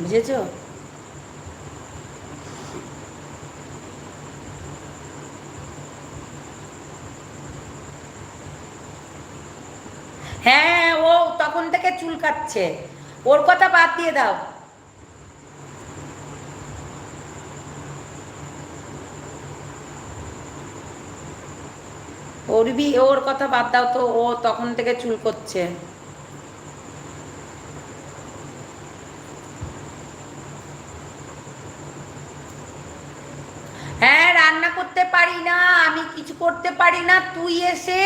বুঝেছ? হ্যাঁ ও তখন থেকে চুল কাটছে। ওর কথা বাদ দিয়ে দাও। ওর বি ওর কথা বাদ দাও তো, ও তখন থেকে চুল করছে হ্যাঁ রান্না করতে পারি না, আমি কিছু করতে পারি না, তুই এসে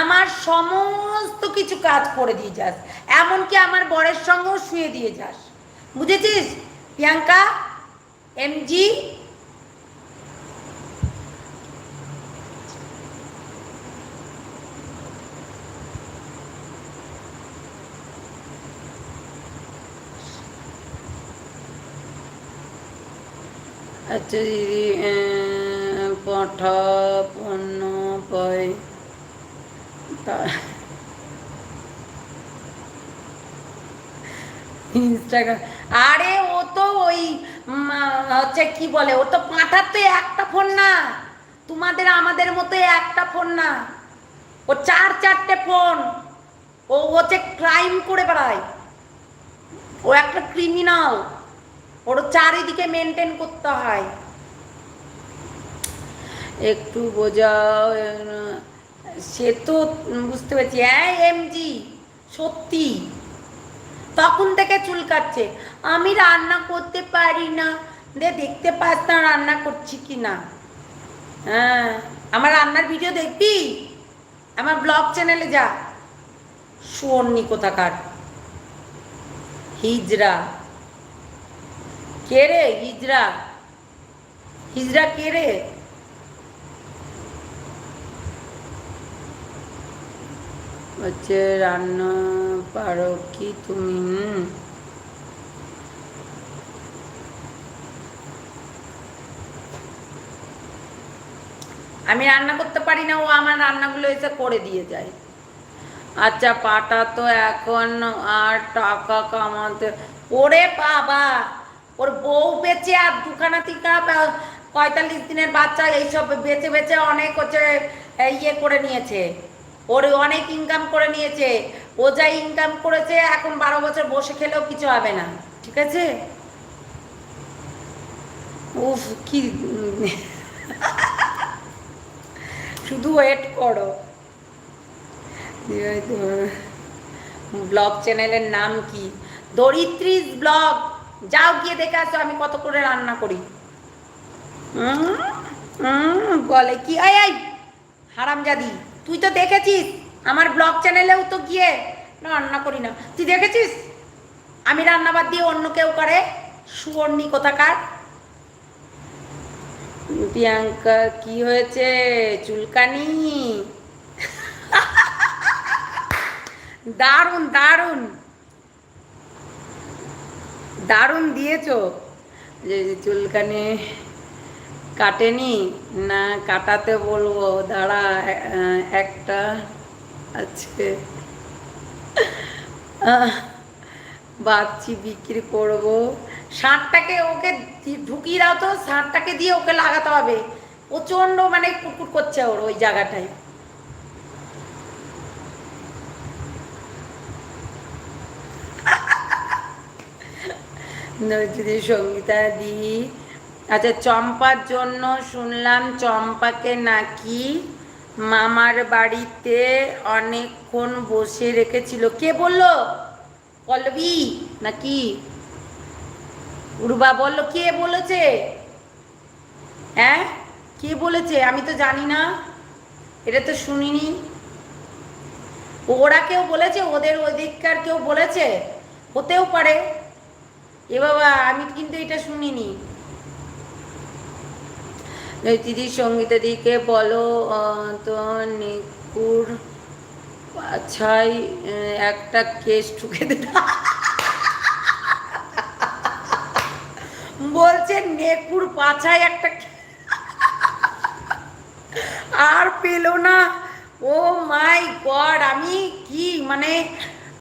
আমার সমস্ত কিছু কাজ করে দিয়ে যাস। এমনকি আমার বরের সঙ্গেও শুয়ে দিয়ে যাস। বুঝেছিস? প্রিয়াঙ্কা এমজি আচ্ছা দিদি পাঠা পাই ইনস্টাগ্রাম আরে ও তো ওই হচ্ছে কি বলে, ও তো পাঠার তো একটা ফোন না। তোমাদের আমাদের মতো একটা ফোন না। ও চার চারটে ফোন। ও হচ্ছে ক্রাইম করে বেড়ায়। ও একটা ক্রিমিনাল ওর চারিদিকে মেনটেন করতে হয়। একটু বোঝাও সে তো বুঝতে পারছি। হ্যাঁ এমজি সত্যি। তখন থেকে চুলকাচ্ছে। আমি রান্না করতে পারি না। দে, দেখতে পাস না রান্না করছি কি না। হ্যাঁ আমার রান্নার ভিডিও দেখবি? আমার ব্লগ চ্যানেলে যা। সুর্ণি কোথাকার? হিজরা। কে রে হিজরা? হিজরা কে রে? হচ্ছে রান্না পারো কি তুমি? আমি রান্না করতে পারি না, ও আমার রান্নাগুলো এসে করে দিয়ে যায়। আচ্ছা পাটা তো এখন আর টাকা কামাতে ওরে বাবা, ওর বউ বেচে আর দুখানা তিনখানা পঁয়তাল্লিশ দিনের বাচ্চা এইসব বেচে বেচে অনেক হচ্ছে ইয়ে করে নিয়েছে। ওর অনেক ইনকাম করে নিয়েছে, ও যা ইনকাম করেছে, এখন বারো বছর বসে খেলেও কিছু হবে না, ঠিক আছে? উফ, কি শুধু ওয়েট করো। ব্লগ চ্যানেলের নাম কি? ধরিত্রীস ব্লগ। যাও গিয়ে দেখে আসো, আমি কত করে রান্না করি। বলে কি? আয় আয় হারামজাদি। তুই তো দেখেছিস আমার ব্লগ চ্যানেলেও তো গিয়ে রান্না করি না। তুই দেখেছিস? আমি রান্না বাদ দিয়ে অন্য কেউ করে? সুবর্ণী কোথাকার? প্রিয়াঙ্কা, কি হয়েছে? চুলকানি? দারুণ দারুণ। দারুণ দিয়েছ। যে চুলকানি। কাটেনি? না, কাটাতে বলব। দাঁড়া একটা আছে। বাচ্চি বিক্রি করব। ষাটটাকে ওকে ঢুকিয়ে দাও তো। ষাটটাকে দিয়ে ওকে লাগাতে হবে। প্রচণ্ড মানে কুটকুট করছে ওর ওই জায়গাটায়। যদি সঙ্গীতা দি আচ্ছা চম্পার জন্য শুনলাম চম্পাকে নাকি মামার বাড়িতে অনেকক্ষণ বসে রেখেছিল। কে বলল? পল্লবী? নাকি? উর্বা বলল, কে বলেছে? হ্যাঁ? কে বলেছে? আমি তো জানি না। এটা তো শুনিনি। ওরা কেউ বলেছে? ওদের ওদিককার কেউ বলেছে? হতেও পারে। এ বাবা, আমি কিন্তু এটা শুনিনি। দিদি সঙ্গীতা দিকে বলো তো নিকুর পাছাই একটা কেস ঠুকে দে বলছে নেকুর পাছায় একটা আর পেল না। ও মাই গড, আমি কি মানে